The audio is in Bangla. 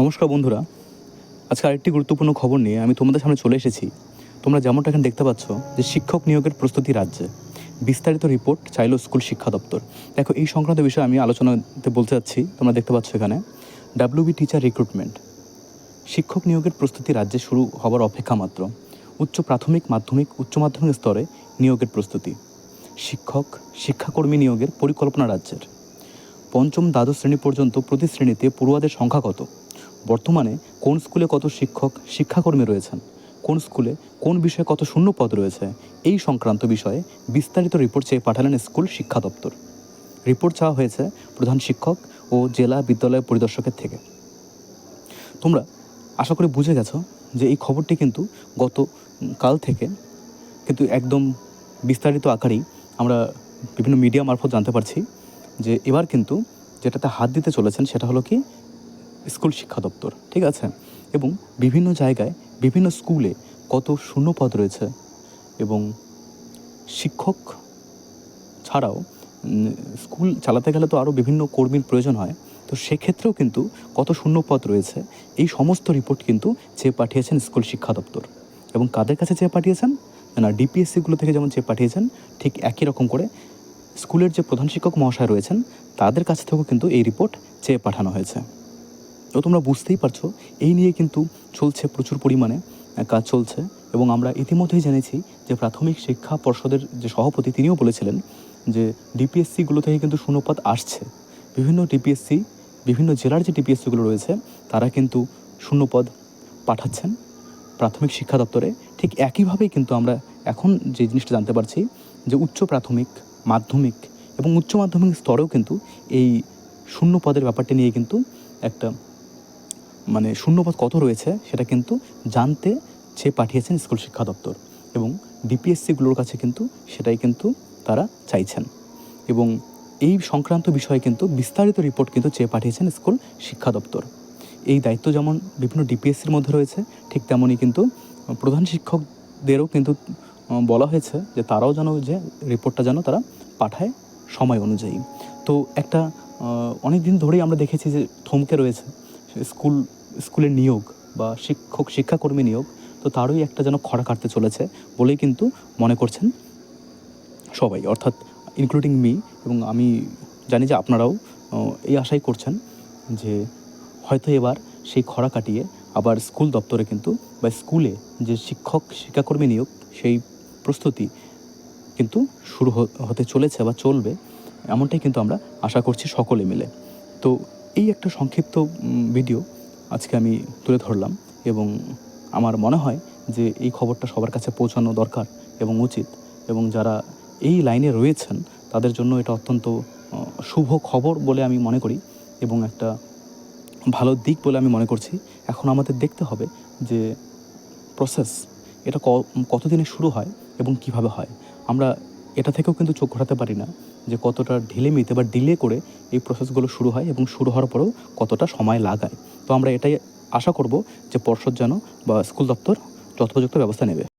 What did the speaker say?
নমস্কার বন্ধুরা। আজকে আরেকটি গুরুত্বপূর্ণ খবর নিয়ে আমি তোমাদের সামনে চলে এসেছি। তোমরা যেমনটা এখানে দেখতে পাচ্ছ যে শিক্ষক নিয়োগের প্রস্তুতি রাজ্যে। বিস্তারিত রিপোর্ট চাইল স্কুল শিক্ষা দপ্তর। দেখো, এই সংক্রান্ত বিষয়ে আমি আলোচনাতে বলতে যাচ্ছি, তোমরা দেখতে পাচ্ছ এখানে। ডাব্লিউবি টিচার রিক্রুটমেন্ট শিক্ষক নিয়োগের প্রস্তুতি রাজ্যে শুরু হবার অপেক্ষা মাত্র। উচ্চ প্রাথমিক, মাধ্যমিক, উচ্চ মাধ্যমিক স্তরে নিয়োগের প্রস্তুতি। শিক্ষক, শিক্ষাকর্মী নিয়োগের পরিকল্পনা রাজ্যের। পঞ্চম দ্বাদশ শ্রেণি পর্যন্ত প্রতি শ্রেণীতে পড়ুয়াদের সংখ্যা কত? বর্তমানে কোন স্কুলে কত শিক্ষক, শিক্ষাকর্মী রয়েছেন? কোন স্কুলে কোন বিষয়ে কত শূন্য পদ রয়েছে? এই সংক্রান্ত বিষয়ে বিস্তারিত রিপোর্ট চেয়ে পাঠালেন স্কুল শিক্ষা দপ্তর। রিপোর্ট চাওয়া হয়েছে প্রধান শিক্ষক ও জেলা বিদ্যালয় পরিদর্শকের থেকে। তোমরা আশা করি বুঝে গেছো যে এই খবরটি কিন্তু গত কাল থেকে কিন্তু একদম বিস্তারিত আকারেই আমরা বিভিন্ন মিডিয়া মারফত জানতে পারছি যে এবার কিন্তু যেটাতে হাত দিতে চলেছেন সেটা হলো কি স্কুল শিক্ষা দপ্তর, ঠিক আছে? এবং বিভিন্ন জায়গায়, বিভিন্ন স্কুলে কত শূন্যপদ রয়েছে। এবং শিক্ষক ছাড়াও স্কুল চালাতে গেলে তো আরও বিভিন্ন কর্মীর প্রয়োজন হয়। তো সেক্ষেত্রেও কিন্তু কত শূন্যপদ রয়েছে, এই সমস্ত রিপোর্ট কিন্তু চেয়ে পাঠিয়েছেন স্কুল শিক্ষা দপ্তর। এবং কাদের কাছে চেয়ে পাঠিয়েছেন? না ডিপিএসসিগুলো থেকে যেমন চেয়ে পাঠিয়েছেন, ঠিক একই রকম করে স্কুলের যে প্রধান শিক্ষক মহাশয় রয়েছেন, তাদের কাছ থেকেও কিন্তু এই রিপোর্ট চেয়ে পাঠানো হয়েছে। তো তোমরা বুঝতেই পারছ, এই নিয়ে কিন্তু চলছে প্রচুর পরিমাণে কাজ চলছে এবং আমরা ইতিমধ্যেই জেনেছি যে প্রাথমিক শিক্ষা পর্ষদের যে সভাপতি তিনিও বলেছিলেন যে ডিপিএসসিগুলো থেকে কিন্তু শূন্যপাত আসছে। বিভিন্ন ডিপিএসসি বিভিন্ন জেলার যে ডিপিএসসিগুলো রয়েছে, তারা কিন্তু শূন্যপদ পাঠাচ্ছেন প্রাথমিক শিক্ষা দপ্তরে। ঠিক একইভাবেই কিন্তু আমরা এখন যে জিনিসটা জানতে পারছি যে উচ্চ প্রাথমিক, মাধ্যমিক এবং উচ্চ মাধ্যমিক স্তরেও কিন্তু এই শূন্য পদের ব্যাপারটা নিয়ে কিন্তু একটা মানে শূন্যপদ কত রয়েছে সেটা কিন্তু জানতে চেয়ে পাঠিয়েছেন স্কুল শিক্ষা দপ্তর এবং ডিপিএসসিগুলোর কাছে কিন্তু সেটাই কিন্তু তারা চাইছেন। এবং এই সংক্রান্ত বিষয়ে কিন্তু বিস্তারিত রিপোর্ট কিন্তু চেয়ে পাঠিয়েছেন স্কুল শিক্ষা দপ্তর। এই দায়িত্ব যেমন বিভিন্ন ডিপিএসসির মধ্যে রয়েছে, ঠিক তেমনই কিন্তু প্রধান শিক্ষকদেরও কিন্তু বলা হয়েছে যে তারাও যেন যে রিপোর্টটা যেন তারা পাঠায় সময় অনুযায়ী। তো একটা অনেক দিন ধরেই আমরা দেখেছি যে থমকে রয়েছে স্কুল স্কুলের নিয়োগ বা শিক্ষক, শিক্ষাকর্মী নিয়োগ, তো তারই একটা যেন খরা কাটতে চলেছে বলেই কিন্তু মনে করছেন সবাই, অর্থাৎ ইনক্লুডিং মি এবং আমি জানি যে আপনারাও এই আশাই করছেন যে হয়তো এবার সেই খরা কাটিয়ে আবার স্কুল দপ্তরে কিন্তু বা স্কুলে যে শিক্ষক, শিক্ষাকর্মী নিয়োগ, সেই প্রস্তুতি কিন্তু শুরু হতে চলেছে বা চলবে, এমনটাই কিন্তু আমরা আশা করছি সকলে মিলে। তো এই একটা সংক্ষিপ্ত ভিডিও আজকে আমি তুলে ধরলাম এবং আমার মনে হয় যে এই খবরটা সবার কাছে পৌঁছানো দরকার এবং উচিত এবং যারা এই লাইনে রয়েছেন তাদের জন্য এটা অত্যন্ত শুভ খবর বলে আমি মনে করি এবং একটা ভালো দিক বলে আমি মনে করছি। এখন আমাদের দেখতে হবে যে প্রসেস এটা কতদিনে শুরু হয় এবং কীভাবে হয়। আমরা এটা থেকেও কিন্তু চোখ ঘোরাতে পারি না। যে কতটা ঢিলেমিতে বা ডিলে করে এই প্রসেসগুলো শুরু হয় এবং শুরু হওয়ার পরেও কতটা সময় লাগায়। তো আমরা এটাই আশা করব যে পর্ষদ যেন বা স্কুল দপ্তর যথোপযুক্ত ব্যবস্থা নেবে।